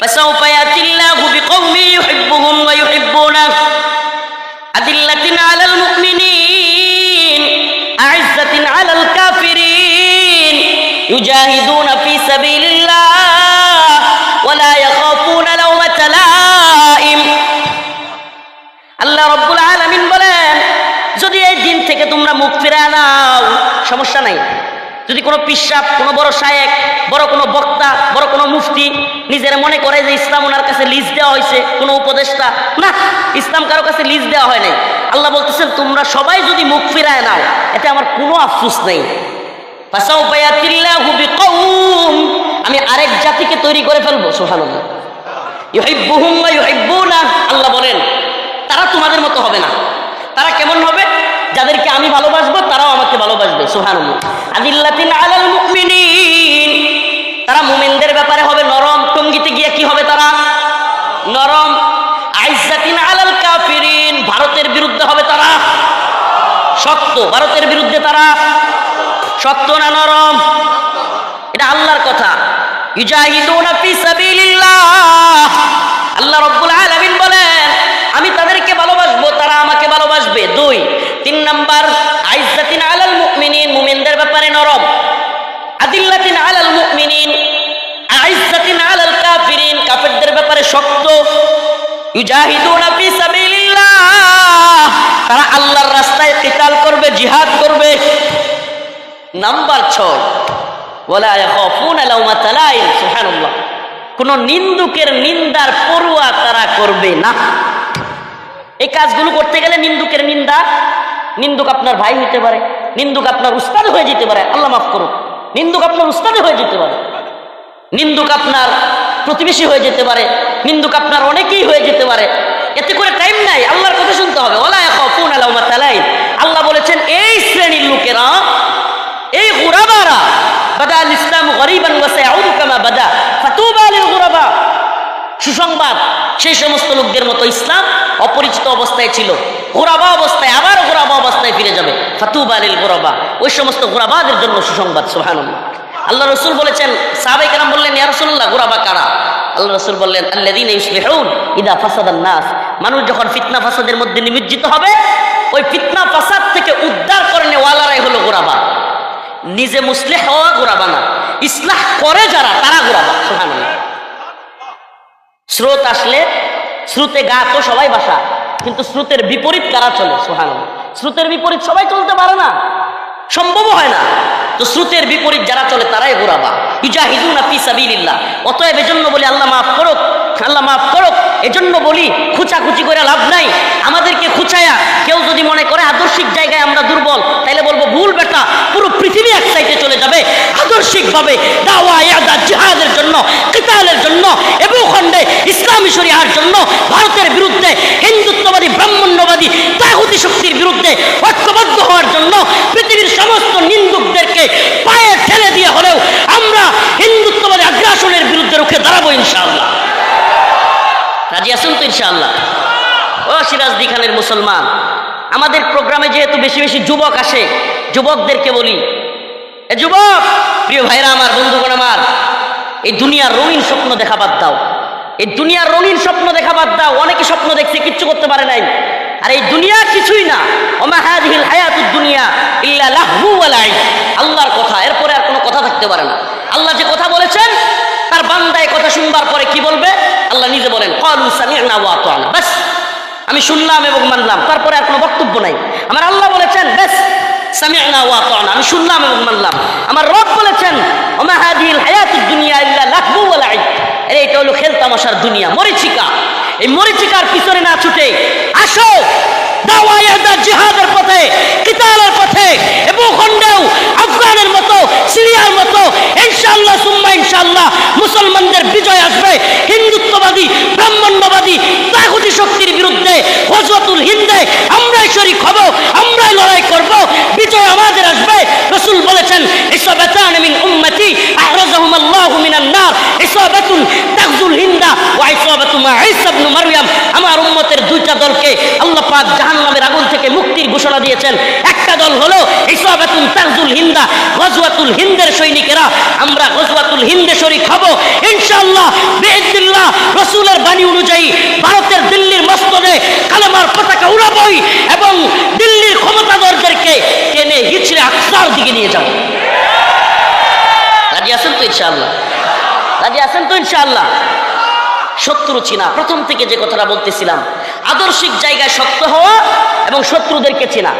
فسوف يأتي الله بقوم يحبهم ويحبونه أذلة على المؤمنين أعزة على الكافرين يجاهدون في سبيل الله ولا يخافون لومة لائم আল্লাহ রব্বুল আলামিন বলেন যদি এই দিন থেকে তোমরা মুখ ফিরে নাও সমস্যা নাই যদি কোনো পিসাব, কোনো বড় শায়েক, বড় কোনো বক্তা, বড় কোনো মুফতি নিজের মনে করে যে ইসলাম ওনার কাছে লিজ দেওয়া হয়েছে, কোনো উপদেষ্টা, না, ইসলাম কারও কাছে লিজ দেওয়া হয় নাই। আল্লাহ বলতেছেন, তোমরা সবাই যদি মুখ ফিরায় নাও, এতে আমার কোনো আফসোস নেই। আমি আরেক জাতিকে তৈরি করে ফেলব ইউহিব্বুনা, আল্লাহ বলেন, তারা তোমাদের মতো হবে না। তারা কেমন হবে? যাদেরকে আমি ভালোবাসবো ভালোবাসবে মুমিনিন। তারা মুমিনদের ব্যাপারে হবে নরম, টঙ্গিতে গিয়ে কি হবে তারা? নরম। আলাল কাফিরিন, ভারতের বিরুদ্ধে হবে তারা? শক্ত, ভারতের বিরুদ্ধে তারা? শক্ত না নরম? এটা আল্লাহর কথা। আল্লাহ রাব্বুল আলামিন বলেন, আমি তাদেরকে ভালোবাসবো, তারা আমাকে ভালোবাসবে। দুই, তিন নাম্বার আইজ্জাতিন তারা আল্লাহর রাস্তায় করবে, জিহাদ করবে। নাম্বার ছয় কোন নিন্দুকের নিন্দার পড়ুয়া তারা করবে না। এই কাজগুলো করতে গেলে নিন্দুকের নিন্দা, নিন্দুক আপনার ভাই হইতে পারে, নিন্দুক আপনার উস্তাদ হয়ে যেতে পারে, আল্লাহ মাফ করুক। নিন্দুক আপনার উস্তাদ হয়ে যেতে পারে। নিন্দুক আপনার প্রতিবেশী হয়ে যেতে পারে নিন্দুক আপনার অনেকেই হয়ে যেতে পারে। এতে করে টাইম নাই, আল্লাহর কথা শুনতে হবে। ওলা আল্লাহ বলেছেন, এই শ্রেণির লোকেরা, এই গুরাবারা, বাদা ইসলাম গরিবান ওয়াসাউদু কামা সুসংবাদ, সেই সমস্ত লোকদের মতো ইসলাম অপরিচিত অবস্থায় ছিল। গোরাবা অবস্থায়, আবার গোরাবা অবস্থায় ফিরে যাবে। ফাতুবা লিল গোরাবা ওই সমস্ত গোরাবাদের জন্য সুসংবাদ, সুবহানাল্লাহ। আল্লাহ রসুল বলেছেন সাহাবাই কালাম বললেন, ইয়া রাসূলুল্লাহ, গোরাবা কারা? আল্লাহ রসুল বললেন ইউসলিহুন ইদা নাস। মানুষ যখন ফিতনা ফাসাদের মধ্যে নিমজ্জিত হবে, ওই ফিতনা ফাসাদ থেকে উদ্ধার করে নেওয়ালারাই হলো নিজে মুসলিহ হওয়া না, ইসলাহ করে যারা, তারা স্রোত আসলে স্রোতে গা তো সবাই বাসা, কিন্তু স্রোতের বিপরীত কারা চলে সোহান স্রোতের বিপরীত সবাই চলতে পারে না সম্ভব হয় না। তো স্রোতের বিপরীত যারা চলে, তারাই গোরাবা ইজাহিদুনা সাবিলিল্লাহ। অতএব এজন্য বলি, আল্লাহ মাফ করুক, আল্লাহ মাফ করুক, এজন্য বলি করে লাভ নাই। আমাদেরকে খুচায়া, কেউ যদি মনে করে আদর্শিক জায়গায় আমরা দুর্বল, তাইলে বলব, ভুল বেটা, পুরো পৃথিবী এক সাইডে চলে যাবে। আদর্শিকভাবে দাওয়া, ইয়াদা, জিহাদের জন্য, কিতালের জন্য এবং খণ্ডে ইসলামী জন্য, ভারতের বিরুদ্ধে ইনশাআল্লাহ। রাজি আসুন তো ইনশাআল্লাহ? ও সিরাজদি খানের মুসলমান, আমাদের প্রোগ্রামে যেহেতু বেশি বেশি যুবক আসে, যুবকদেরকে বলি, এ যুবক, প্রিয় ভাইরা আমার, বন্ধুগণ আমার, এই দুনিয়ার রঙিন স্বপ্ন দেখা বাদ দাও। এই দুনিয়ার রঙিন স্বপ্ন দেখা বাদ দাও। অনেকে স্বপ্ন দেখছে, কিচ্ছু করতে পারে নাই। আর এই দুনিয়া কিছুই না। ওমা হাযিহিল হায়াতুদ দুনিয়া ইল্লা লাহু ওয়া আল্লাহর কথা, এরপরে আর কোনো কথা থাকতে পারে না। আল্লাহ যে কথা বলেছেন তার বান্দায় কথা শুনবার পরে কি বলবে? আল্লাহ নিজে বলেন বাস আমি শুনলাম এবং মানলাম, তারপরে আর কোনো বক্তব্য নাই। আমার আল্লাহ বলেছেন বেশ আমি শুনলাম এবং মানলাম। আমার রব বলেছেন, ওমা হাদিহিল হায়াতুদ দুনিয়া ইল্লা ওয়া লাইব। আরে এটা হলো খেল তামাশার দুনিয়া, মরিচিকা। এই মরিচিকার পিছনে না ছুটে আসো। জিহাদের পথে কিতালের পথে, এবং আফগানের মতো, সিরিয়ার মতো, ইনশাআল্লাহ সুম্মা ইনশাআল্লাহ। মুসলমানদের বিজয় আসবে। হিন্দুত্ববাদী, ব্রাহ্মণ্যবাদী, তাগুতি শক্তির বিরুদ্ধে হজরতুল হিন্দে, আমরাই শরিক হব, আমরাই লড়াই করব, বিজয় আমাদের আসবে। রসুল বলেছেন, ইসাবাতান মিন উম্মতি আহরাজাহুম আল্লাহু মিনান নার। ইসাবাতুন তাগজুল হিন্দা ওয়া ইসাবাতু মা ঈসা ইবনে মারইয়াম দলকে আল্লাহ পাক জাহান্নামের আগুন থেকে মুক্তির ঘোষণা দিয়েছেন। একটা দল হলো ইসাবাতুন তাগজুল হিন্দা, গজওয়াতুল হিন্দের সৈনিকেরা। আমরা গজওয়াতুল হিন্দে শরিক হব। ইনশাআল্লাহ বিইذنিল্লাহ রসুলের বাণী অনুযায়ী ভারতের দিল্লির মস্তদে কালেমার পতাকা উড়াবই এবং দিল্লির ক্ষমতাধরদেরকে টেনে হিচড়ে আকসার দিকে নিয়ে যাব। রাজি আছেন তো ইনশাআল্লাহ? রাজি আছেন তো ইনশাআল্লাহ? শত্রু চিনা, প্রথম থেকে যে কথাটা বলতেছিলাম আদর্শিক জায়গায় শক্ত হওয়া এবং শত্রুদেরকে চেনা।